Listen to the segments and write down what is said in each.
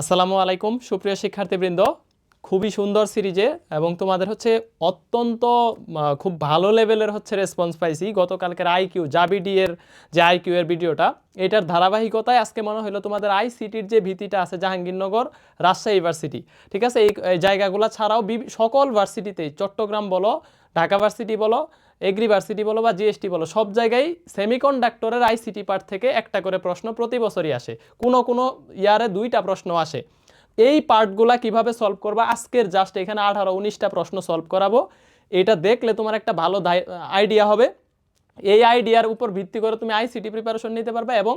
আসসালামু আলাইকুম, সুপ্রিয় শিক্ষার্থীবৃন্দ। খুবই সুন্দর সিরিজে এবং তোমাদের হচ্ছে অত্যন্ত খুব ভালো লেভেলের হচ্ছে রেসপন্স পাইছি গতকালকের আইকিউ জাবিডি এর যে আইকিউ এর ভিডিওটা। এটার ধারাবাহিকতায় আজকে মনে হলো তোমাদের আইসিটির যে ভীতিটা আছে জাহাঙ্গীরনগর রাজশাহী ভার্সিটি ঠিক আছে? এই এই জায়গাগুলো ছাড়াও সকল ভার্সিটিতেই চট্টগ্রাম বলো, ঢাকা ভার্সিটি বলো এগ্রি ভার্সিটি বলো বা জিএসটি বলো, সব জায়গায় সেমিকন্ডাক্টরের আইসিটি পার্ট থেকে একটা করে প্রশ্ন প্রতি বছরই আসে। কোনো কোনো ইয়ারে দুইটা প্রশ্ন আসে। এই পার্টগুলা কীভাবে সলভ করবা? আজকের জাস্ট এখানে আঠারো, উনিশটা প্রশ্ন সলভ করাবো। এটা দেখলে তোমার একটা ভালো আইডিয়া হবে। এই আইডিয়ার উপর ভিত্তি করে তুমি আইসিটি প্রিপারেশন নিতে পারবে এবং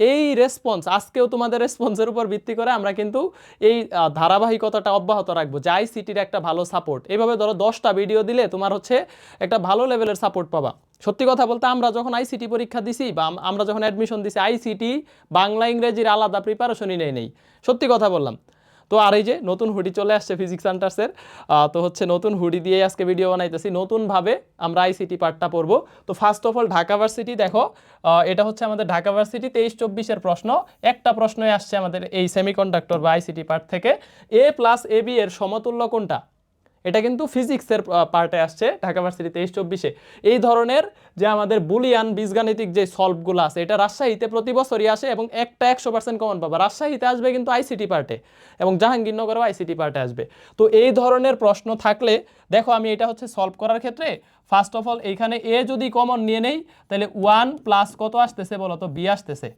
এই রেসপন্স আজকেও তোমাদের রেসপন্সের উপর ভিত্তি করে আমরা কিন্তু এই ধারাবাহিকতাটা অব্যাহত রাখব। যে আইসিটির একটা ভালো সাপোর্ট এভাবে ধরো দশটা ভিডিও দিলে তোমার হচ্ছে একটা ভালো লেভেলের সাপোর্ট পাবা। সত্যি কথা বলতে আমরা যখন আইসিটি পরীক্ষা দিছি বা আমরা যখন অ্যাডমিশন দিছি আইসিটি বাংলা ইংরেজির আলাদা প্রিপারেশনই নেই নেই। সত্যি কথা বললাম। তো আর এই যে নতুন হুডি চলে আসছে ফিজিক্স সেন্টার্সের তো হচ্ছে নতুন হুডি দিয়ে আজকে ভিডিও বানাইতেছি। নতুনভাবে আমরা আইসিটি পার্টটা পড়ব। তো first of all Dhaka varsity দেখো এটা হচ্ছে আমাদের ঢাকা ভার্সিটি তেইশ চব্বিশের প্রশ্ন। একটা প্রশ্নই আসছে আমাদের এই সেমিকন্ডাক্টর বা আইসিটি পার্ট থেকে। এ প্লাস এ বি এর সমতুল্য কোনটা? এটা কিন্তু ফিজিক্সের পার্টে আসছে ঢাকা ভার্সিটি তেইশ চব্বিশে। এই ধরনের যে আমাদের বুলিয়ান বীজগাণিতিক যে সলভগুলো আছে, এটা রাজশাহীতে প্রতি বছরই আসে এবং একটা একশো পার্সেন্ট কমন পাবা। রাজশাহীতে আসবে কিন্তু আইসিটি পার্টে এবং জাহাঙ্গীরনগরও আইসিটি পার্টে আসবে। তো এই ধরনের প্রশ্ন থাকলে, দেখো আমি এটা হচ্ছে সলভ করার ক্ষেত্রে, ফার্স্ট অফ অল এইখানে এ যদি কমন নিয়ে নেই, তাহলে ওয়ান প্লাস কত আসতেছে বলো তো? বি আসতেছে।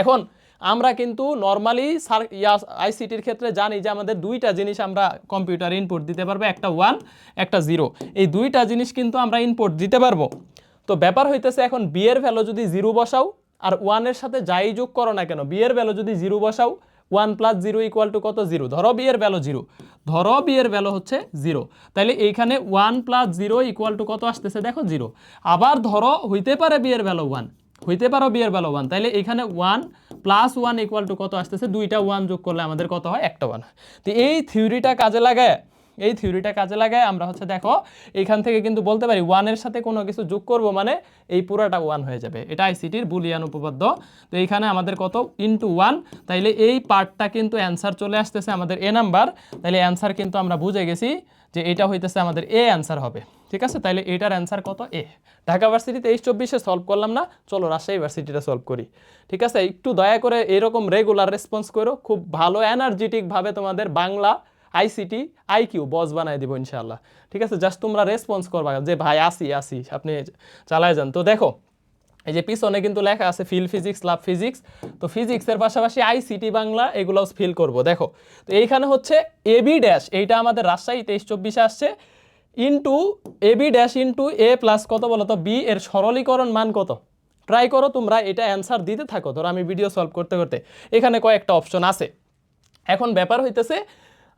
এখন আমরা কিন্তু নর্মালি সার আইসিটির ক্ষেত্রে জানি যে আমাদের দুইটা জিনিস আমরা কম্পিউটার ইনপুট দিতে পারব, একটা ওয়ান একটা জিরো এই দুইটা জিনিস কিন্তু আমরা ইনপুট দিতে পারব। তো ব্যাপার হইতেছে এখন বিয়ের ভ্যালু যদি জিরো বসাও, আর ওয়ানের সাথে যাই যোগ করো না কেন বিয়ের ভ্যালু যদি জিরো বসাও one plus zero equal to কত জিরো ধরো বিয়ের ভ্যালু জিরো ধরো বিয়ের ভ্যালু হচ্ছে জিরো তাহলে এইখানে one plus zero equal to কত আসতেছে? দেখো জিরো আবার ধরো হইতে পারে বিয়ের ভ্যালু ওয়ান হইতে পারো বিয়ের ভ্যালু ওয়ান তাইলে এখানে one plus one equal to কত আসতেছে? দুইটা ওয়ান যোগ করলে আমাদের কত হয়? একটা ওয়ান তো এই থিওরিটা কাজে লাগায়, এই থিওরিটা কাজে লাগায় আমরা হচ্ছে দেখো, এখান থেকে কিন্তু বলতে পারি ওয়ানের সাথে কোনো কিছু যোগ করব মানে এই পুরাটা ওয়ান হয়ে যাবে। এটা আইসিটির বুলিয়ান উপপাদ্য। তো এইখানে আমাদের কত? ইন্টু ওয়ান তাইলে এই পার্টটা কিন্তু অ্যান্সার চলে আসতেছে আমাদের এ নাম্বার তাইলে অ্যান্সার কিন্তু আমরা বুঝে গেছি যে এটা হইতেছে আমাদের এ অ্যান্সার হবে। ঠিক আছে? তাইলে এটার অ্যান্সার কত? এ ঢাকা ভার্সিটি তেইশ চব্বিশে সলভ করলাম না। চলো রাজশাহী ভার্সিটিটা সলভ করি। ঠিক আছে? একটু দয়া করে এরকম রেগুলার রেসপন্স করো। খুব ভালো এনার্জেটিকভাবে তোমাদের বাংলা আইসিটি আইকিউ বস বানাই দিব ইনশাআল্লাহ। ঠিক আছে? জাস্ট তোমরা রেসপন্স করবা যে, ভাই, আসি আসি। আপনি চালায় যান। তো দেখো এই যে পিছনে কিন্তু লেখা আছে ফিল ফিজিক্স লাভ ফিজিক্স তো ফিজিক্সের পাশাপাশি আইসিটি বাংলা এগুলোও ফিল করব, দেখো। তো এইখানে হচ্ছে এবি ড্যাশ এইটা আমাদের রাজশাহী তেইশ চব্বিশে আসছে। Into AB dash into A plus কত বলো তো? বি এর সরলীকরণ মান কত? ট্রাই করো তোমরা, এটা অ্যান্সার দিতে থাকো। ধরো আমি ভিডিও সলভ করতে করতে এখানে কয়েকটা অপশন আছে। এখন ব্যাপার হইতেছে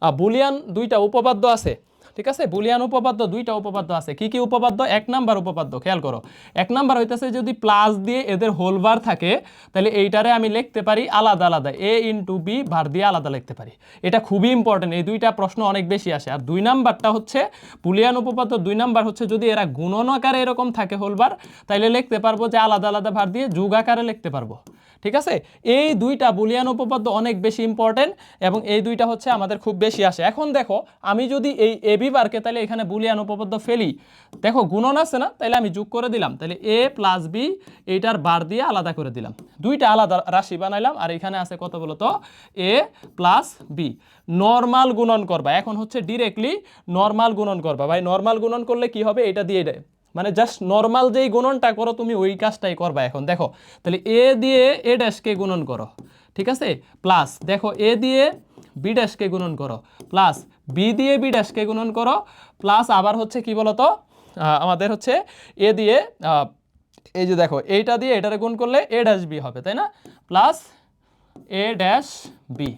বুলিয়ান দুইটা উপপাদ্য আছে। ঠিক আছে? বুলিয়ান উপপাদ্য দুইটা উপপাদ্য আছে। কি কি উপপাদ্য? এক নাম্বার উপপাদ্য, খেয়াল করো। এক নাম্বার হইতেছে যদি প্লাস দিয়ে এদের হোলবার থাকে, তাহলে এইটারে আমি লিখতে পারি আলাদা আলাদা। এ ইন্টু বি ভার দিয়ে আলাদা লিখতে পারি। এটা খুবই ইম্পর্টেন্ট এই দুইটা প্রশ্ন অনেক বেশি আসে। আর দুই নাম্বারটা হচ্ছে, বুলিয়ান উপপাদ্য দুই নাম্বার হচ্ছে যদি এরা গুণন আকারে এরকম থাকে হোলবার তাহলে লিখতে পারব যে আলাদা আলাদা ভার দিয়ে যুগ আকারে লিখতে পারব। ঠিক আছে? এই দুইটা বুলিয়ান উপপাদ্য অনেক বেশি ইম্পর্টেন্ট এবং এই দুইটা হচ্ছে আমাদের খুব বেশি আসে। এখন দেখো, আমি যদি এই এবি বারকে তাহলে এখানে বুলিয়ান উপপাদ্য ফেলি। দেখো, গুণন আছে না? তাহলে আমি যোগ করে দিলাম। তাহলে এ প্লাস বি এইটার বার দিয়ে আলাদা করে দিলাম। দুইটা আলাদা রাশি বানাইলাম, আর এখানে আছে কত বলতো এ প্লাস বি নর্মাল গুণন করবা। এখন হচ্ছে ডিরেক্টলি নর্মাল গুণন করবা। ভাই নর্মাল গুণন করলে কি হবে? এটা দিয়ে দেয় মানে জাস্ট নর্মাল যেই গুণনটা করো, তুমি ওই কাজটাই করবা এখন। দেখো, তাহলে এ দিয়ে এ ড্যাশকে গুণন করো, ঠিক আছে? প্লাস দেখো, এ দিয়ে বি ড্যাশকে গুণন করো প্লাস বি দিয়ে বি ড্যাশকে গুণন করো প্লাস আবার হচ্ছে কি বলতো? আমাদের হচ্ছে এ দিয়ে এই যে দেখো, এইটা দিয়ে এটারে গুণ করলে এ ড্যাশ বি হবে, তাই না? প্লাস এ ড্যাশ বি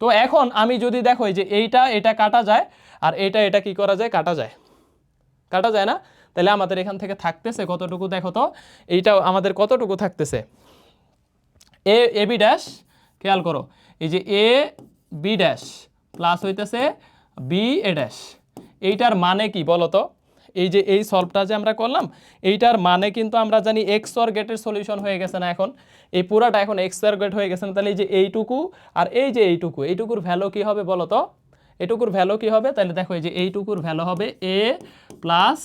তো এখন আমি যদি দেখো যে এইটা, এটা কাটা যায়, আর এটা এটা কি করা যায়? কাটা যায়। কাটা যায় না? তাহলে আমাদের এখান থেকে থাকতেছে কতটুকু দেখো তো? এইটা আমাদের কতটুকু থাকতেছে? এ এ বি ড্যাশ খেয়াল করো, এই যে এ, বি ড্যাশ প্লাস হইতেছে বি, এ ড্যাশ এইটার মানে কি বলো তো? এই যে এই সলভটা যে আমরা করলাম, এইটার মানে কিন্তু আমরা জানি এক্স গেটের সলিউশন হয়ে গেছে না এখন। এই পুরাটা এখন এক্স অর গেট হয়ে গেছে না, তাহলে এই যে এইটুকু আর এই যে এইটুকু, এইটুকুর ভ্যালু কি হবে বলো তো? এটুকুর ভ্যালু কি হবে? তাহলে দেখো এই যে এইটুকুর ভ্যালু হবে এ প্লাস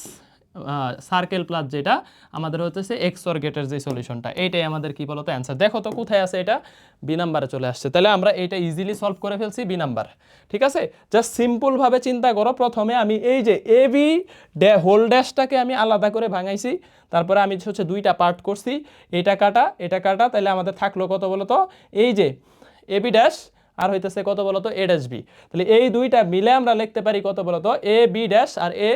সার্কেল প্লাস যেটা, আমাদের হচ্ছে এক্স অর গেটের যে সলিউশনটা এইটাই আমাদের কি বলতো অ্যান্সার দেখো তো কোথায় আছে এটা? বি নাম্বারে চলে আসছে। তাহলে আমরা এটা ইজিলি সলভ করে ফেলছি বি নাম্বার ঠিক আছে? জাস্ট সিম্পলভাবে চিন্তা করো। প্রথমে আমি এই যে এ বি ডে হোল ড্যাশটাকে আমি আলাদা করে ভাঙাইছি। তারপরে আমি হচ্ছে দুইটা পার্ট করছি। এটা কাটা এটা কাটা, তাহলে আমাদের থাকল কত বলো তো এই যে এ বি ড্যাশ আর হইতেছে কত বলতো? এ ড্যাশ বি তাহলে এই দুইটা মিলে আমরা লিখতে পারি কত বলতো? এ বি ড্যাশ আর এ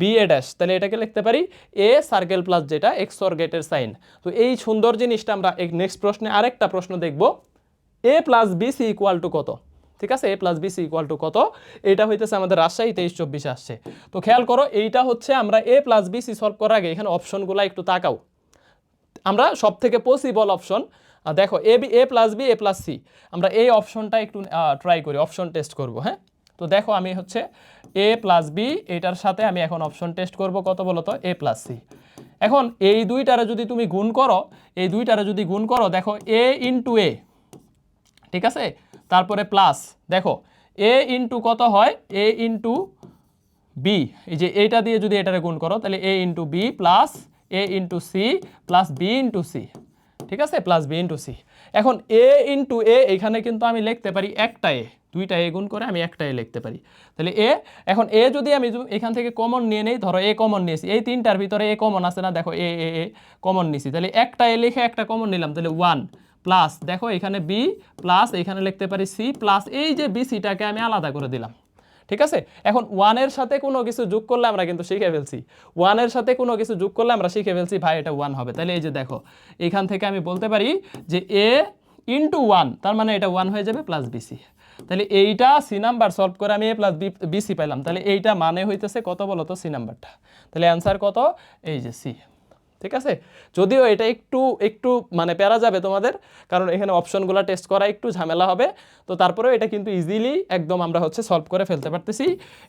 বি এ ড্যাশ তাহলে এটাকে লিখতে পারি এ সার্কেল প্লাস যেটা এক্স অর গেটের সাইন তো এই সুন্দর জিনিসটা আমরা নেক্সট প্রশ্নে আরেকটা প্রশ্ন দেখব। A plus B C equal to কত? ঠিক আছে? A plus B C equal to কত? এটা হইতেছে আমাদের রাজশাহী তেইশ চব্বিশে আসছে। তো খেয়াল করো, এইটা হচ্ছে আমরা A plus B C solve করার আগে এখানে অপশনগুলো একটু তাকাও। আমরা সব থেকে পসিবল অপশন দেখো A B A plus B A plus C আমরা এই অপশনটা একটু ট্রাই করি অপশন টেস্ট করব হ্যাঁ? তো দেখো আমি হচ্ছে এ প্লাস বি এটার সাথে আমি এখন অপশন টেস্ট করব, কত বলো তো এ প্লাস সি এখন এই দুইটারে যদি তুমি গুণ করো, এই দুইটারে যদি গুণ করো, দেখো এ ইন্টু এ ঠিক আছে? তারপরে প্লাস দেখো এ ইন্টু কত হয়? এ ইন্টু বি এই যে এইটা দিয়ে যদি এটারে গুণ করো, তাহলে A into B plus A into C plus B into C ঠিক আছে? প্লাস বি ইন্টু সি এখন এ ইন্টু এ এখানে কিন্তু আমি লিখতে পারি একটা এ দুইটা এ গুণ করে আমি একটা এ লিখতে পারি। তাহলে এ এখন এ যদি আমি এখান থেকে কমন নিয়ে নেই, ধরো এ কমন নিয়েছি। এই তিনটার ভিতরে এ কমন আছে না? দেখো এ এ এ কমন নিছি তাহলে একটা এ লিখে একটা কমন নিলাম। তাহলে ওয়ান প্লাস দেখো এখানে বি প্লাস এখানে লিখতে পারি সি প্লাস এই যে বি সিটাকে আমি আলাদা করে দিলাম। ঠিক আছে? এখন ওয়ানের সাথে কোনো কিছু যোগ করলে আমরা কিন্তু শিখে ফেলছি। ওয়ানের সাথে কোনো কিছু যোগ করলে আমরা শিখে ফেলছি, ভাই, এটা ওয়ান হবে। তাহলে এই যে দেখো, এখান থেকে আমি বলতে পারি যে এ ইন্টু ওয়ান তার মানে এটা ওয়ান হয়ে যাবে প্লাস বিসি তাহলে এইটা সি নাম্বার সলভ করে আমি এ প্লাস বিসি পাইলাম। তাহলে এইটা মানে হইতেছে কত বলো তো সি নাম্বারটা তাহলে অ্যান্সার কত? এই যে সি ঠিক আছে? যদিও এটা একটু একটু মানে প্যারা যাবে তোমাদের, কারণ এখানে অপশনগুলো টেস্ট করা একটু ঝামেলা হবে। তো তারপরেও এটা কিন্তু ইজিলি একদম আমরা হচ্ছে সলভ করে ফেলতে পারতেছি।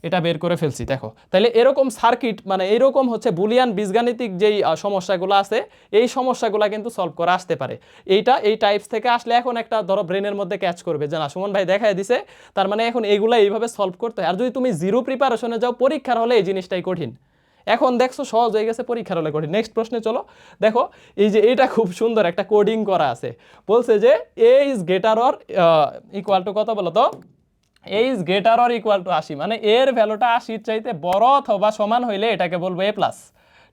এটা বের করে ফেলছি, দেখো। তাহলে এরকম সার্কিট মানে এরকম হচ্ছে বুলিয়ান বীজগাণিতিক যেই সমস্যাগুলো আছে, এই সমস্যাগুলো কিন্তু সলভ করা আসতে পারে। এইটা, এই টাইপস থেকে আসলে এখন একটা ধরো ব্রেনের মধ্যে ক্যাচ করবে যে, না, সুমন ভাই দেখায় দিছে। তার মানে এখন এইগুলো এইভাবে সলভ করতে হয়। আর যদি তুমি জিরো প্রিপারেশনে যাও, পরীক্ষার হলে এই জিনিসটাই কঠিন। এখন দেখছ সহজ হয়ে গেছে, পরীক্ষার হলে কঠিন। নেক্সট প্রশ্নে চলো। দেখো, এই যে এটা খুব সুন্দর একটা কোডিং করা আছে। বলছে যে A is greater or equal to কত বলো তো? A is greater or equal to আশি। মানে এর ভ্যালুটা আশির চাইতে বড় অথবা সমান হইলে এটাকে বলব এ প্লাস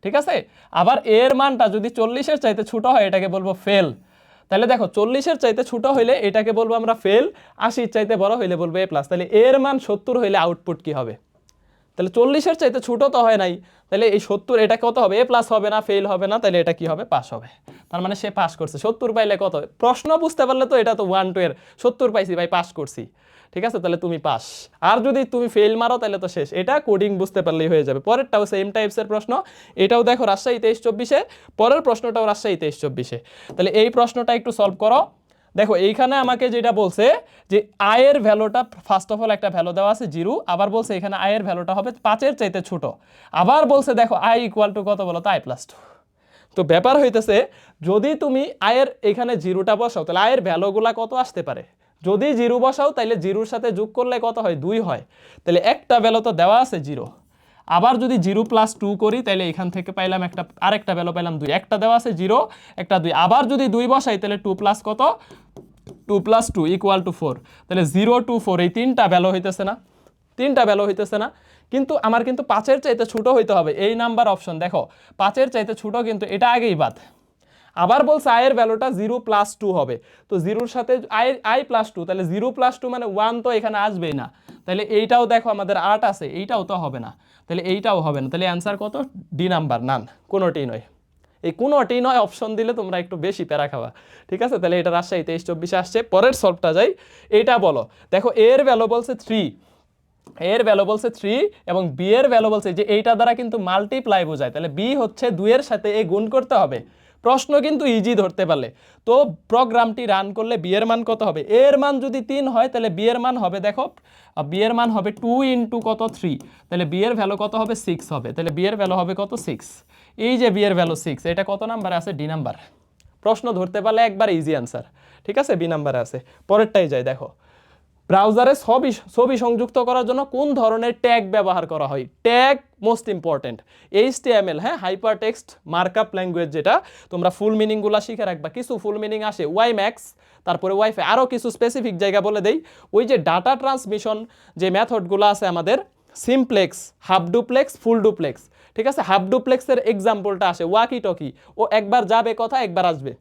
ঠিক আছে? আবার এর মানটা যদি চল্লিশের চাইতে ছোট হয়, এটাকে বলব ফেল তাহলে দেখো, চল্লিশের চাইতে ছোট হইলে এটাকে বলব আমরা ফেল আশির চাইতে বড় হইলে বলব এ প্লাস তাহলে এর মান সত্তর হইলে আউটপুট কি হবে? তাহলে চল্লিশের চাইতে ছোটো তো হয় নাই। তাহলে এই সত্তর, এটা কত হবে? এ প্লাস হবে না ফেল হবে না, তাহলে এটা কি হবে? পাস হবে। তার মানে সে পাস করছে। সত্তর পাইলে কত? প্রশ্ন বুঝতে পারলে তো এটা তো ওয়ান টু এর। সত্তর পাইছি ভাই, পাস করছি। ঠিক আছে? তাহলে তুমি পাস। আর যদি তুমি ফেল মারো, তাহলে তো শেষ। এটা কোডিং বুঝতে পারলেই হয়ে যাবে। পরেরটাও সেম টাইপসের প্রশ্ন। এটাও দেখো রাজশাহী তেইশ চব্বিশে। পরের প্রশ্নটাও রাজশাহী তেইশ চব্বিশে। তাহলে এই প্রশ্নটা একটু সলভ করো। দেখো, এইখানে আমাকে যেটা বলছে যে আয়ের ভ্যালুটা ফার্স্ট অফ অল একটা ভ্যালু দেওয়া আছে জিরো, আবার বলছে এখানে আয়ের ভ্যালুটা হবে পাঁচের চাইতে ছোট। আবার বলছে দেখো আই ইকুয়াল টু কত বলো? তো আই প্লাস টু তো ব্যাপার হইতেছে, যদি তুমি আয়ের এখানে জিরোটা বসাও, তাহলে আয়ের ভ্যালুগুলা কত আসতে পারে? যদি জিরো বসাও তাহলে জিরোর সাথে যোগ করলে কত হয়? দুই হয়। তাহলে একটা ভ্যালু তো দেওয়া আছে জিরো। আবার যদি জিরো প্লাস টু করি তাহলে এখান থেকে পাইলাম একটা, আরেকটা ভ্যালু পাইলাম দুই। একটা দেওয়া আছে জিরো, একটা দুই। আবার যদি দুই বসাই তাহলে টু প্লাস কত? Two plus two equal two four তাহলে জিরো টু ফোর এই তিনটা ভ্যালু হইতেছে না। তিনটা ভ্যালু হইতেছে না। কিন্তু আমার কিন্তু পাঁচের চাইতে ছোট হইতে হবে। এই নাম্বার অপশন দেখো, পাঁচের চাইতে ছোট কিন্তু এটা আগেই বাদ। আবার বলছে আয়ের ভ্যালুটা জিরো প্লাস টু হবে। তো জিরোর সাথে আই আই প্লাস টু তাহলে জিরো প্লাস টু মানে ওয়ান তো এখানে আসবেই না। তাহলে এইটাও দেখো আমাদের আট আছে, এইটাও তো হবে না। তাহলে এইটাও হবে না। তাহলে অ্যান্সার কত? ডি নাম্বার নান কোনোটি নয়। এই কোনোটি নয় অপশন দিলে তোমরা একটু বেশি প্যারা খাওয়া ঠিক আছে? তাহলে এটা রাজশাহী তেইশ চব্বিশে আসছে। পরের সলভটা যাই। এইটা বলো। দেখো এর ভ্যালু বলছে থ্রি এর ভ্যালু বলছে থ্রি এবং বি এর ভ্যালু বলছে, যে এইটা দ্বারা কিন্তু মাল্টিপ্লাই বোঝায়। তাহলে বি হচ্ছে দুইয়ের সাথে এ গুণ করতে হবে। প্রশ্ন কিন্তু ইজি ধরতে পারলে। তো প্রোগ্রামটি রান করলে বিয়ের মান কত হবে? এর মান যদি তিন হয়, তাহলে বিয়ের মান হবে, দেখো বিয়ের মান হবে টু ইন্টু কত থ্রি তাহলে বিয়ের ভ্যালু কত হবে? সিক্স হবে। তাহলে বিয়ের ভ্যালু হবে কত? সিক্স এই যে বিয়ের ভ্যালু সিক্স এটা কত নাম্বার আছে? ডি নাম্বার প্রশ্ন ধরতে পারলে একবার ইজি অ্যান্সার ঠিক আছে? বি নাম্বারে আছে। পরেরটাই যায় দেখো। ব্রাউজারে ছবি ছবি সংযুক্ত করার জন্য কোন ধরনের ট্যাগ ব্যবহার করা হয়? ট্যাগ মোস্ট ইম্পর্টেন্ট এইচটিএমএল হ্যাঁ হাইপার টেক্সট মার্কআপ ল্যাঙ্গুয়েজ যেটা, তোমরা ফুল মিনিংগুলো শিখে রাখবা। কিছু ফুল মিনিং আসে ওয়াই ম্যাক্স তারপরে ওয়াইফাই আরও কিছু স্পেসিফিক জায়গা বলে দেই। ওই যে ডাটা ট্রান্সমিশন যে মেথডগুলো আছে আমাদের simplex half duplex full duplex ঠিক আছে? হাফ ডুপ্লেক্সের এক্সাম্পলটা আসে ওয়াকি টকি ও একবার যাবে কথা একবার আসবে।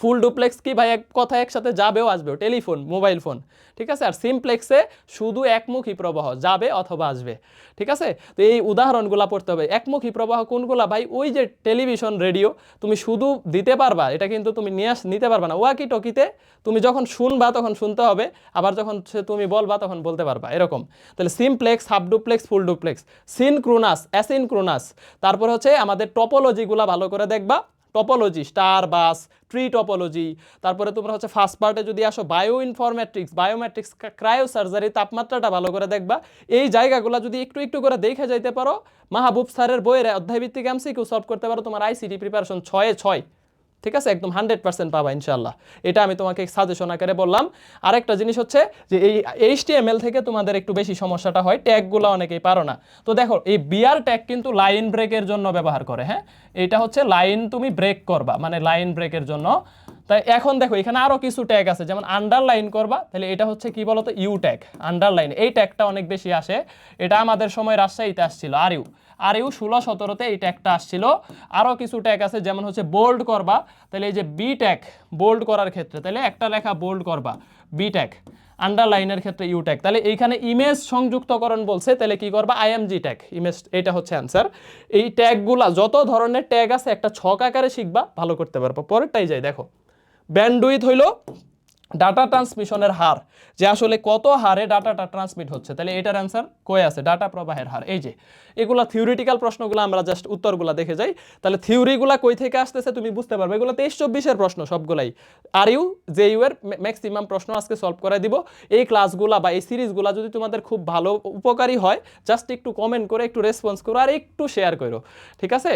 ফুল ডুপ্লেক্স কি ভাই এক কথা একসাথে যাবেও আসবেও? টেলিফোন, মোবাইল ফোন, ঠিক আছে? আর সিমপ্লেক্সে শুধু একমুখী প্রবাহ, যাবে অথবা আসবে, ঠিক আছে? তো এই উদাহরণগুলো পড়তে হবে। একমুখী প্রবাহ কোনগুলা ভাই? ওই যে টেলিভিশন, রেডিও, তুমি শুধু দিতে পারবা, এটা কিন্তু তুমি নিয়ে আস, নিতে পারবা না। ওয়াকি টকিতে তুমি যখন শুনবা তখন শুনতে হবে, আবার যখন তুমি বলবা তখন বলতে পারবা, এরকম। তাহলে simplex, half duplex, full duplex, synchronous, asynchronous, তারপর হচ্ছে আমাদের টপোলজিগুলো ভালো করে দেখবা। Topology star bus tree topology তারপরে তোমরা হচ্ছে ফার্স্ট পার্টে যদি আসো bioinformatics biometrics cryosurgery তাপমাত্রাটা ভালো করে দেখবা। এই জায়গাগুলো যদি একটু একটু করে দেখে যাইতে পারো, মাহবুব স্যারের বইয়ের অধ্যায়ভিত্তিক এমসিকিউ সলভ করতে পারো তোমার আইসিটি প্রিপারেশন ছয়ে ছয়। ঠিক আছে? একদম হান্ড্রেড পার্সেন্ট পাবা ইনশাল্লাহ এটা আমি তোমাকে সাজেশন আকারে বললাম। আরেকটা জিনিস হচ্ছে যে এই এইচটিএমএল থেকে তোমাদের একটু বেশি সমস্যাটা হয় ট্যাগগুলো অনেকেই পারো না। তো দেখো, এই বিয়ার ট্যাগ কিন্তু লাইন ব্রেকের জন্য ব্যবহার করে হ্যাঁ? এটা হচ্ছে লাইন তুমি ব্রেক করবা মানে লাইন ব্রেকের জন্য। তাই এখন দেখো, এখানে আরও কিছু ট্যাগ আছে, যেমন আন্ডারলাইন করবা, তাহলে এটা হচ্ছে কি বলতো? ইউ ট্যাগ আন্ডারলাইন এই ট্যাগটা অনেক বেশি আসে। এটা আমাদের সময় রাজশাহীতে আসছিল আর ইউ আর ইউ ষোলো সতেরোতে এই ট্যাগটা আসছিল। আরও কিছু ট্যাগ আছে, যেমন হচ্ছে বোল্ড করবা। তাহলে এই যে বি ট্যাগ বোল্ড করার ক্ষেত্রে, তাহলে একটা লেখা বোল্ড করবা বি ট্যাগ আন্ডারলাইনের ক্ষেত্রে ইউ ট্যাগ তাহলে এইখানে ইমেজ সংযুক্তকরণ বলছে, তাহলে কি করবা? আইএমজি ট্যাগ ইমেজ এটা হচ্ছে অ্যান্সার এই ট্যাগগুলা যত ধরনের ট্যাগ আছে, একটা ছক আকারে শিখবা, ভালো করতে পারব। পরেরটাই যাই, দেখো। ব্যান্ডউইথ হইল ডাটা ট্রান্সমিশনের হার, যে আসলে কত হারে ডাটাটা ট্রান্সমিট হচ্ছে, তাহলে এটার অ্যান্সার কয়ে আছে? ডাটা প্রবাহের হার। এই যে, এগুলা থিওরিটিক্যাল প্রশ্নগুলো আমরা জাস্ট উত্তরগুলো দেখে যাই। তাহলে থিওরিগুলা কই থেকে আসতেছে তুমি বুঝতে পারবে। এগুলো তেইশ চব্বিশের প্রশ্ন সবগুলাই। আর ইউ যে ইউ এর ম্যাক্সিমাম প্রশ্ন আজকে সলভ করে দিব। এই ক্লাসগুলা বা এই সিরিজগুলা যদি তোমাদের খুব ভালো উপকারী হয় জাস্ট একটু কমেন্ট করে, একটু রেসপন্স করো আর একটু শেয়ার করো। ঠিক আছে?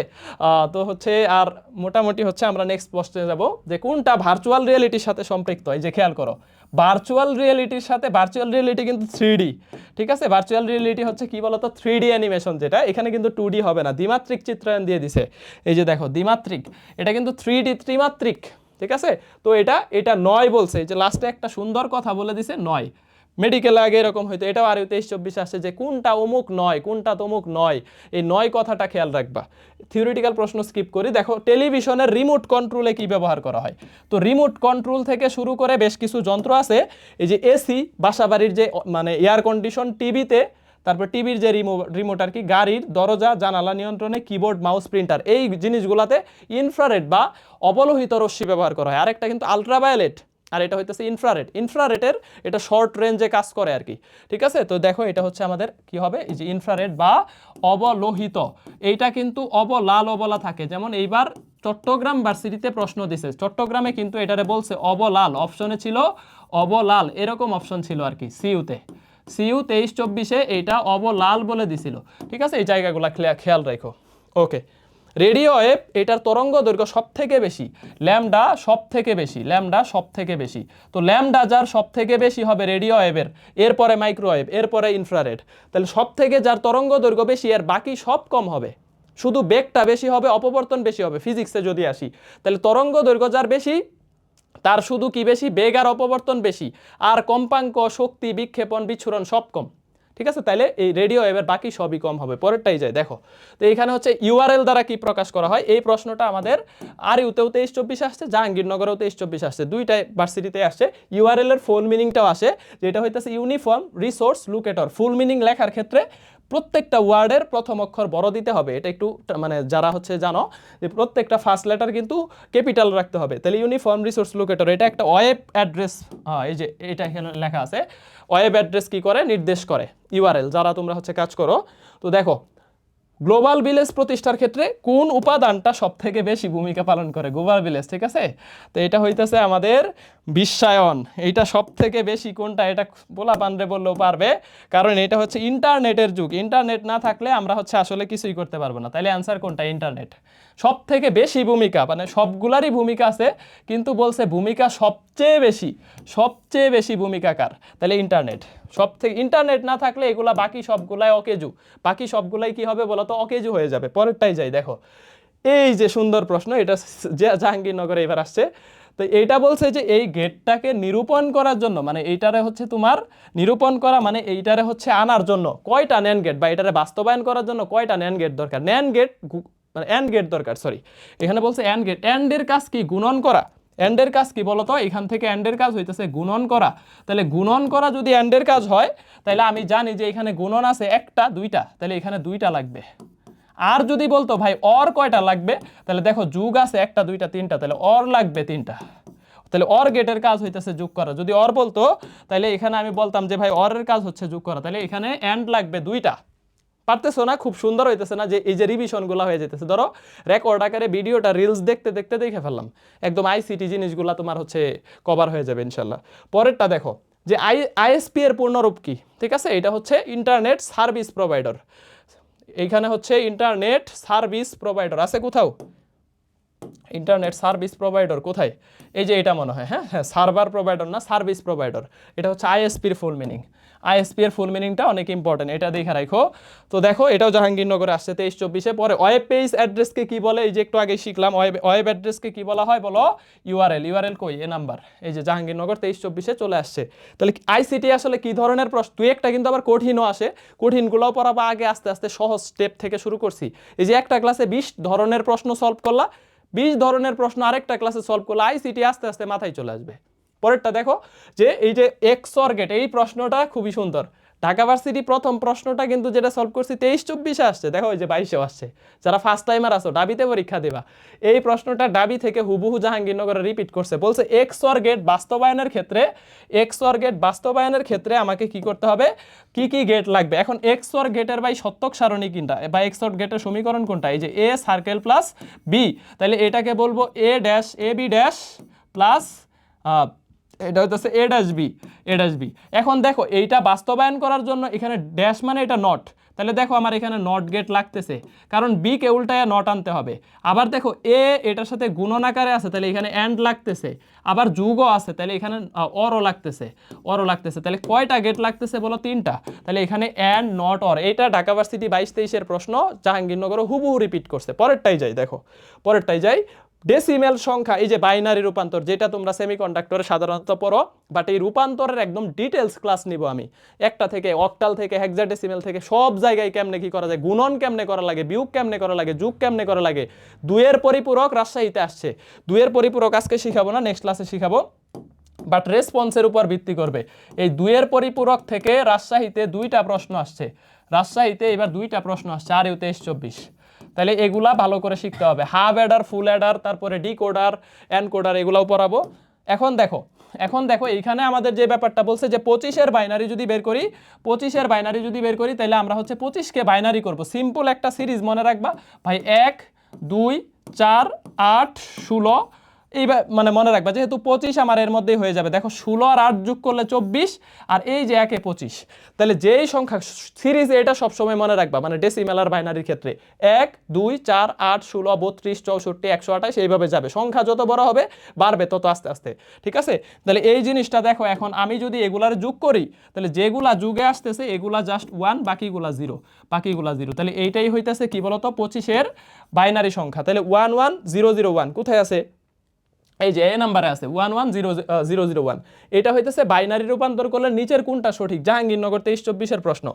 তো হচ্ছে, আর মোটামুটি হচ্ছে আমরা নেক্সট প্রশ্নে যাব, যে কোনটা ভার্চুয়াল রিয়েলিটির সাথে সম্পৃক্ত? এই যে খেয়াল করো। ভার্চুয়াল রিয়েলিটির সাথে ভার্চুয়াল রিয়েলিটি কিন্তু থ্রি ঠিক আছে? ভার্চুয়াল রিয়েলিটি হচ্ছে কি বলতো? থ্রি ডি অ্যানিমেশন যেটা। এখানে কিন্তু টু ডি হবে না। দ্বিমাত্রিক চিত্রায়ন দিয়ে দিছে। এই যে দেখো, দ্বিমাত্রিক। এটা কিন্তু থ্রি ডি ত্রিমাত্রিক। ঠিক আছে? তো এটা এটা নয় বলছে। যে লাস্টে একটা সুন্দর কথা বলে দিছে, নয়। মেডিকেল আগে এরকম হয়তো এটাও আরও তেইশ, চব্বিশ আসছে যে কোনটা অমুক নয়, কোনটা তমুক নয়, এই নয় কথাটা খেয়াল রাখবা। থিওরিটিক্যাল প্রশ্ন স্কিপ করি। দেখো, টেলিভিশনের রিমোট কন্ট্রোলে কি ব্যবহার করা হয়? তো রিমোট কন্ট্রোল থেকে শুরু করে বেশ কিছু যন্ত্র আছে। এই যে এসি, বাসাবাড়ির যে মানে এয়ার কন্ডিশন টিভিতে, তারপর টিভির যে রিমো রিমোট আর কি, গাড়ির দরজা, জানালা নিয়ন্ত্রণে কিবোর্ড মাউস প্রিন্টার এই জিনিসগুলোতে ইনফ্রারেড বা অবলোহিত রশ্মি ব্যবহার করা হয়। আরেকটা কিন্তু আলট্রাভায়োলেট আর এটা হইতেছে ইনফ্রারেড ইনফ্রারেডের এটা শর্ট রেঞ্জে কাজ করে আর কি ঠিক আছে? তো দেখো এটা হচ্ছে আমাদের কি হবে? এই যে ইনফ্রারেড বা অবলোহিত। এইটা কিন্তু অবলাল অবলা থাকে। যেমন এইবার চট্টগ্রাম ভার্সিটিতে প্রশ্ন দিছে। চট্টগ্রামে কিন্তু এটারে বলছে অবলাল। অপশনে ছিল অবলাল। এরকম অপশন ছিল আর কি সিইউতে। সিইউ তেইশ চব্বিশে এইটা অবলাল বলে দিছিল। ঠিক আছে? এই জায়গাগুলো খেয়াল রাখো ওকে রেডিও ওয়েভ এটার তরঙ্গ দৈর্ঘ্য সব থেকে বেশি, ল্যামডা সব থেকে বেশি, ল্যামডা সব থেকে বেশি। তো ল্যামডা যার সব থেকে বেশি হবে রেডিও ওয়েভের, এরপরে মাইক্রোওয়েভ এরপরে ইনফ্রারেড। তাহলে সব থেকে যার তরঙ্গ দৈর্ঘ্য বেশি, এর বাকি সব কম হবে। শুধু বেগটা বেশি হবে, অপবর্তন বেশি হবে, ফিজিক্সে যদি আসি। তাহলে তরঙ্গ দৈর্ঘ্য যার বেশি, তার শুধু কি বেশি? বেগ আর অপবর্তন বেশি। আর কম্পাঙ্ক, শক্তি, বিক্ষেপণ, বিচ্ছুরণ সব কম। ঠিক আছে? তাহলে এই রেডিও এবার বাকি সবই কম হবে। পরেরটাই যায়, দেখো। তো এখানে হচ্ছে ইউআরএল দ্বারা কি প্রকাশ করা হয়? এই প্রশ্নটা আমাদের আর ইউতেও তেইশ চব্বিশ আসছে, জাহাঙ্গীরনগরেও তেইশ চব্বিশ আসছে। দুইটাই ভার্সিটিতে আসছে। ইউআরএল এর ফুল মিনিংটাও আসে, যেটা হইতেছে uniform resource locator full meaning লেখার ক্ষেত্রে প্রত্যেকটা ওয়ার্ডের প্রথম অক্ষর বড় দিতে হবে। এটা একটু মানে যারা হচ্ছে জানো যে প্রত্যেকটা ফার্স্ট লেটার কিন্তু ক্যাপিটাল রাখতে হবে। তাহলে ইউনিফর্ম রিসোর্স লোকেটর এটা একটা ওয়েব অ্যাড্রেস এই যে এটা এখানে লেখা আছে। ওয়েব অ্যাড্রেস কি করে? নির্দেশ করে। ইউআরএল যারা তোমরা হচ্ছে কাজ করো। তো দেখো গ্লোবাল ভিলেজ প্রতিষ্ঠার ক্ষেত্রে কোন উপাদানটা সবথেকে বেশি ভূমিকা পালন করে? গ্লোবাল ভিলেজ, ঠিক আছে? তো এটা হইতেছে আমাদের বিশ্বায়ন। এটা সব থেকে বেশি কোনটা? এটা বলা পানরে বললেও পারবে। কারণ এটা হচ্ছে ইন্টারনেটের যুগ। ইন্টারনেট না থাকলে আমরা হচ্ছে আসলে কিছুই করতে পারব না। তাইলে অ্যান্সার কোনটা? ইন্টারনেট। সব থেকে বেশি ভূমিকা মানে সবগুলারই ভূমিকা আছে, কিন্তু বলছে ভূমিকা সবচেয়ে বেশি সবচেয়ে বেশি ভূমিকা কার? তাহলে ইন্টারনেট সব থেকে ইন্টারনেট না থাকলে এগুলা বাকি সবগুলাই অকেজু। বাকি সবগুলাই কি হবে বলো তো অকেজু হয়ে যাবে। পরেরটাই যাই, দেখো। এই যে সুন্দর প্রশ্ন, এটা জাহাঙ্গীরনগরে এবার আসছে, তো এইটা বলছে যে এই গেটটাকে নিরূপণ করার জন্য মানে এইটারে হচ্ছে তোমার নিরূপণ করা মানে এইটারে হচ্ছে আনার জন্য। কয়টা ন্যান গেট বা এটারে বাস্তবায়ন করার জন্য কয়টা ন্যান গেট দরকার? ন্যান গেট মানে অ্যান্ড গেট দরকার সরি এখানে বলছে অ্যান্ড গেট অ্যান্ডের কাজ কি? গুণন করা। অ্যান্ডের কাজ কি বলতো? এখান থেকে অ্যান্ডের কাজ হইতেছে গুণন করা। তাহলে গুণন করা যদি অ্যান্ডের কাজ হয়, তাহলে আমি জানি যে এখানে গুণন আছে একটা, দুইটা। তাহলে এখানে দুইটা লাগবে। আর যদি বলতো, ভাই অর কয়টা লাগবে? তাহলে দেখো, যুগ আছে একটা, দুইটা, তিনটা। তাহলে অর লাগবে তিনটা। তাহলে অর গেটের কাজ হইতেছে যোগ করা। যদি অর বলতো, তাহলে এখানে আমি বলতাম যে, ভাই অরের কাজ হচ্ছে যোগ করা। তাহলে এখানে অ্যান্ড লাগবে দুইটা। পারতেছো না, খুব সুন্দর হইতেছে না যে এই যে রিভিশনগুলো হয়ে যেতেছে ধরো রেকর্ড আকারে ভিডিওটা রিলস দেখতে দেখতে দেখে ফেললাম। একদম আইসিটি জিনিসগুলো তোমার হচ্ছে কভার হয়ে যাবে ইনশাল্লাহ পরেরটা দেখো, যে আই আইএসপি এর পূর্ণরূপ কি? ঠিক আছে? এটা হচ্ছে ইন্টারনেট সার্ভিস প্রোভাইডার এইখানে হচ্ছে ইন্টারনেট সার্ভিস প্রোভাইডার আছে কোথাও? ইন্টারনেট সার্ভিস প্রোভাইডার কোথায়? এই যে এটা মনে হয় হ্যাঁ? হ্যাঁ সার্ভার প্রোভাইডার না, সার্ভিস প্রোভাইডার। এটা হচ্ছে আইএসপির ফুল মিনিং আইএসপি এর ফুল মিনিংটা অনেক ইম্পর্টেন্ট এটা দেখে রাখো। তো দেখো, এটাও জাহাঙ্গীরনগরে আসছে তেইশ চব্বিশে। পরে ওয়েব পেজ অ্যাড্রেসকে কি বলে? এই যে একটু আগে শিখলাম ওয়েব ওয়েব অ্যাড্রেসকে কি বলা হয়? বলো ইউআরএল ইউআরএল কই? এ নাম্বার এই যে জাহাঙ্গীরনগর তেইশ চব্বিশে চলে আসছে। তাহলে আইসিটি আসলে কি ধরনের প্রশ্ন? তুই একটা কিন্তু আবার কঠিনও আসে। কঠিনগুলোও পড়াবো আগে আস্তে আস্তে সহজ স্টেপ থেকে শুরু করছি। এই যে একটা ক্লাসে বিশ ধরনের প্রশ্ন সলভ করলা। বিশ ধরনের প্রশ্ন আরেকটা ক্লাসে সলভ করলে আইসিটি আস্তে আস্তে মাথায় চলে আসবে। পরেরটা দেখো যে এই যে এক্সর গেট এই প্রশ্নটা খুবই সুন্দর। ঢাকা ভার্সিটি প্রথম প্রশ্নটা কিন্তু যেটা সলভ করছি, তেইশ চব্বিশে আসছে। দেখো ওই যে বাইশেও আসছে। যারা ফার্স্ট টাইমার আসো ডাবিতে পরীক্ষা দেবা। এই প্রশ্নটা ডাবি থেকে হুবহু জাহাঙ্গীরনগরে রিপিট করছে। বলছে এক্স এক্সর গেট বাস্তবায়নের ক্ষেত্রে এক্স এক্সর গেট বাস্তবায়নের ক্ষেত্রে আমাকে কি করতে হবে? কি কি গেট লাগবে? এখন এক্স এক্সর গেটের বাই সত্যক সারণী কোনটা? বা এক্সর গেটের সমীকরণ কোনটা? এই যে এ সার্কেল প্লাস বি তাহলে এটাকে বলব A dash A B dash plus এটা হচ্ছে A dash B A dash B এখন দেখো, এইটা বাস্তবায়ন করার জন্য এখানে ড্যাশ মানে এটা নট তাহলে দেখো আমার এখানে নট গেট লাগতেছে। কারণ বি কে উল্টায় নট আনতে হবে। আবার দেখো এ এটার সাথে গুণন আকারে আছে, তাহলে এখানে অ্যান্ড লাগতেছে। আবার যুগও আছে, তাহলে এখানে অরও লাগতেছে। অরও লাগতেছে। তাহলে কয়টা গেট লাগতেছে বলো তিনটা? তাহলে এখানে অ্যান্ড নট অর এইটা ঢাকা ভার্সিটি বাইশ তেইশের প্রশ্ন জাহাঙ্গীরনগর হুবহু রিপিট করছে। পরেরটাই যাই, দেখো। পরেরটাই যাই ডেসিমেল সংখ্যা, এই যে বাইনারি রূপান্তর, যেটা তোমরা সেমিকন্ডাক্টরে সাধারণত পড়ো বাট এই রূপান্তরের একদম ডিটেলস ক্লাস নিব আমি। একটা থেকে অক্টাল থেকে হেক্সাডেসিমেল থেকে সব জায়গায় কেমনে কি করা যায়, গুণন কেমনে করা লাগে, বিয়োগ কেমনে করা লাগে, যুগ কেমনে করা লাগে দুয়ের পরিপূরক রাজশাহীতে আসছে। দুয়ের পরিপূরক আজকে শিখাবো না নেক্সট ক্লাসে শিখাবো। বাট রেসপন্সের উপর ভিত্তি করবে। এই দুইয়ের পরিপূরক থেকে রাজশাহীতে দুইটা প্রশ্ন আসছে। রাজশাহীতে এবার দুইটা প্রশ্ন আসছে আর ইউ তেইশ চব্বিশ। তাহলে এগুলা ভালো করে শিখতে হবে। হাফ অ্যাডার, ফুল অ্যাডার, তারপরে ডিকোডার কোডার এগুলাও পড়াবো। এখন দেখো এখন দেখো, এইখানে আমাদের যে ব্যাপারটা বলছে যে পঁচিশের বাইনারি যদি বের করি, পঁচিশের বাইনারি যদি বের করি, তাহলে আমরা হচ্ছে পঁচিশকে বাইনারি করব। সিম্পল একটা সিরিজ মনে রাখবা। ভাই, এক, দুই, চার, আট, ষোলো এই মানে মনে রাখবা, যেহেতু পঁচিশ আমার এর মধ্যেই হয়ে যাবে। দেখো, ষোলো আর আট যোগ করলে চব্বিশ, আর এই যে একে পঁচিশ। তাহলে যেই সংখ্যা, সিরিজ এটা সবসময় মনে রাখবা মানে ডেসিমেল আর বাইনারির ক্ষেত্রে। এক, দুই, চার, আট, ষোলো, বত্রিশ, চৌষট্টি, একশো আঠাশ, এইভাবে যাবে। সংখ্যা যত বড় হবে, বাড়বে তত আস্তে আস্তে। ঠিক আছে? তাহলে এই জিনিসটা দেখো, এখন আমি যদি এগুলার যোগ করি, তাহলে যেগুলা যুগে আসতেছে, এগুলা জাস্ট ওয়ান বাকিগুলা জিরো বাকিগুলা জিরো তাহলে এইটাই হইতেছে কি বলতো? পঁচিশের বাইনারি সংখ্যা। তাহলে one one zero zero one কোথায় আছে? এই যে এ নাম্বারে আছে one one zero zero zero one এটা হইতেছে বাইনারি রূপান্তর করলে নিচের কোনটা সঠিক? জাহাঙ্গীরনগর তেইশ চব্বিশের প্রশ্ন।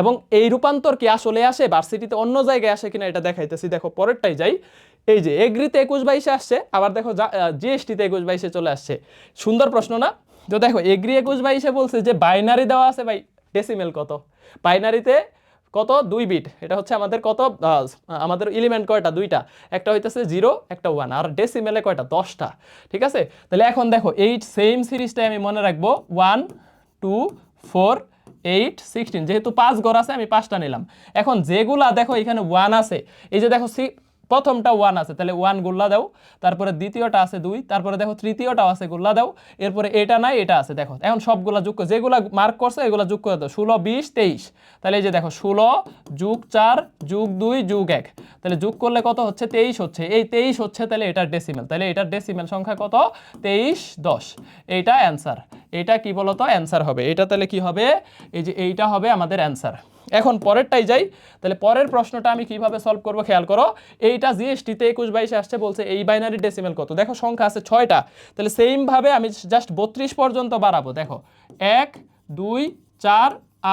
এবং এই রূপান্তর কি আসলে আসে? ভার্সিটিতে অন্য জায়গায় আসে কিনা এটা দেখাইতেছি। দেখো, পরেরটাই যাই। এই যে, এগ্রিতে একুশ বাইশে আসছে। আবার দেখো জিএসটিতে একুশ বাইশে চলে আসছে। সুন্দর প্রশ্ন না? তো দেখো, এগ্রি একুশ বাইশে বলছে যে বাইনারি দেওয়া আছে ভাই ডেসিমেল কত? বাইনারিতে কত? দুই বিট এটা হচ্ছে আমাদের কত? আমাদের এলিমেন্ট কয়টা? দুইটা। একটা হইতেছে জিরো একটা ওয়ান আর ডেসিমেলে কয়টা? দশটা। ঠিক আছে? তাহলে এখন দেখো, এই সেম সিরিজটাই আমি মনে রাখব। One two four eight sixteen যেহেতু পাঁচ ঘর আছে, আমি পাঁচটা নিলাম। এখন যেগুলা দেখো, এখানে ওয়ান আছে। এই যে দেখো প্রথমটা ওয়ান আছে, তাহলে ওয়ান গুল্লা দাও, তারপরে দ্বিতীয়টা আছে দুই, তারপরে দেখো তৃতীয়টাও আছে গুল্লা দাও, এরপরে এটা নাই, এটা আছে, দেখো, এখন সবগুলা যোগ যেগুলা মার্ক করছে, এগুলো যোগ করে দাও, ষোলো, বিশ, তেইশ, তাহলে এই যে দেখো, ষোলো যুগ চার যুগ দুই যুগ এক, তাহলে যোগ করলে কত হচ্ছে, তেইশ হচ্ছে, এই তেইশ হচ্ছে তাহলে এটার ডেসিমেল তাহলে এটার ডেসিমেল সংখ্যা কত, তেইশ, দশ, এইটা অ্যান্সার এটা কি বলতো অ্যান্সার হবে, এটা তাহলে কি হবে, এই যে এইটা হবে আমাদের অ্যান্সার এখন পরেরটাই যাই, তাহলে পরের প্রশ্নটা আমি কীভাবে সলভ করব খেয়াল করো, এইটা জিএসটিতে একুশ বাইশে আসছে বলছে এই বাইনারি ডেসিমেল কত? দেখো সংখ্যা আছে ছয়টা, তাহলে সেমভাবে আমি জাস্ট বত্রিশ পর্যন্ত বাড়াবো, দেখো, এক, দুই, চার,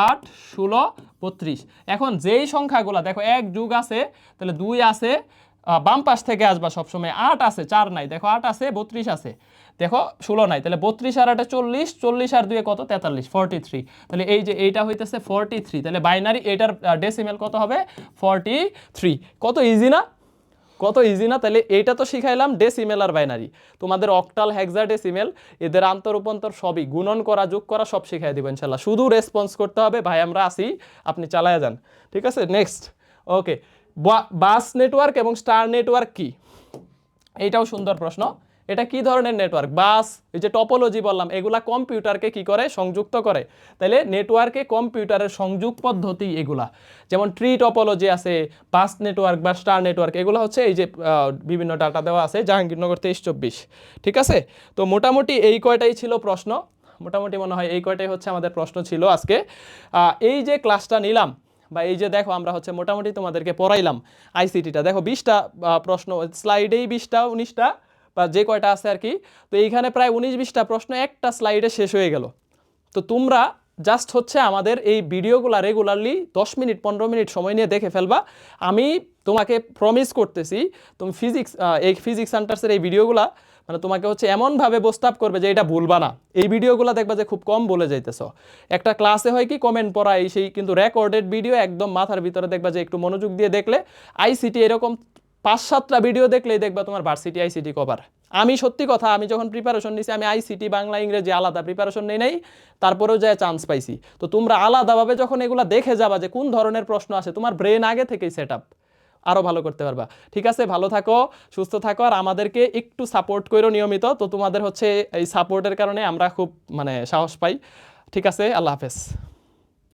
আট, ষোলো, বত্রিশ। এখন যেই সংখ্যাগুলো, দেখো এক যুগ আছে, তাহলে দুই আছে বাম পাশ থেকে আসবা সবসময়, আট আছে, চার নাই, দেখো আট আছে, বত্রিশ আছে। দেখো, ষোলো নাই, তাহলে বত্রিশ আর আটে চল্লিশ চল্লিশ আর দুয়ে কত? তেতাল্লিশ ফর্টি থ্রি তাহলে এই যে এইটা হইতেছে ফর্টি থ্রি তাহলে বাইনারি এটার ডেসিমেল কত হবে? ফর্টি থ্রি কত ইজি না? কত ইজি না? তাহলে এইটা তো শিখাইলাম ডেসিমেল আর বাইনারি তোমাদের অক্টাল হেক্সা ডেসিমেল এদের আন্তর রূপান্তর সবই গুণন করা, যোগ করা, সব শিখাই দিব ইনশাল্লাহ শুধু রেসপন্স করতে হবে, ভাই, আমরা আসি আপনি চালায়া যান। ঠিক আছে? নেক্সট ওকে বাস নেটওয়ার্ক এবং স্টার নেটওয়ার্ক কি? এইটাও সুন্দর প্রশ্ন। এটা কি ধরনের নেটওয়ার্ক বাস, এই যে টপোলজি বললাম, এগুলা কম্পিউটারকে কি করে? সংযুক্ত করে। তাহলে নেটওয়ার্কে কম্পিউটারের সংযোগ পদ্ধতি এগুলা। যেমন ট্রি টপোলজি আছে বাস নেটওয়ার্ক বা স্টার নেটওয়ার্ক এগুলো হচ্ছে এই যে বিভিন্ন ডাটা দেওয়া আছে, জাহাঙ্গীরনগর তেইশ চব্বিশ। ঠিক আছে? তো মোটামুটি এই কয়টাই ছিল প্রশ্ন। মোটামুটি মনে হয় এই কয়টাই হচ্ছে আমাদের প্রশ্ন ছিল আজকে। এই যে ক্লাসটা নিলাম, বা এই যে দেখো আমরা হচ্ছে মোটামুটি তোমাদেরকে পড়াইলাম আইসিটিটা দেখো বিশটা প্রশ্ন স্লাইডেই বিশটা, উনিশটা বা যে কয়টা আছে আর কি, তো এইখানে প্রায় উনিশ বিশটা প্রশ্ন একটা স্লাইডে শেষ হয়ে গেল। তো তোমরা জাস্ট হচ্ছে আমাদের এই ভিডিওগুলো রেগুলারলি দশ মিনিট, পনেরো মিনিট সময় নিয়ে দেখে ফেলবা। আমি তোমাকে প্রমিস করতেছি, তুমি ফিজিক্স এই ফিজিক্স সেন্টার্সের এই ভিডিওগুলা মানে তোমাকে হচ্ছে এমনভাবে প্রস্তাব করবে যে এটা ভুলবা না। এই ভিডিওগুলো দেখবা যে খুব কম বলে যাইতেছ। একটা ক্লাসে হয় কি কমেন্ট পড়া এই সেই কিন্তু রেকর্ডেড ভিডিও একদম মাথার ভিতরে দেখবা যে একটু মনোযোগ দিয়ে দেখলে। আইসিটি এরকম পাঁচ সাতটা ভিডিও দেখলেই দেখবা তোমার ভার্সিটি আইসিটি কভার আমি সত্যি কথা, আমি যখন প্রিপারেশন নিছি, আমি আইসিটি বাংলা, ইংরেজি আলাদা প্রিপারেশন নেই নাই, তারপরেও যায় চান্স পাইছি। তো তোমরা আলাদাভাবে যখন এগুলা দেখে যাবা যে কোন ধরনের প্রশ্ন আসে, তোমার ব্রেন আগে থেকেই সেট আপ আরও ভালো করতে পারবা। ঠিক আছে, ভালো থাকো, সুস্থ থাকো, আর আমাদেরকে একটু সাপোর্ট করো নিয়মিত। তো তোমাদের হচ্ছে এই সাপোর্টের কারণে আমরা খুব মানে সাহস পাই। ঠিক আছে, আল্লাহ হাফেজ।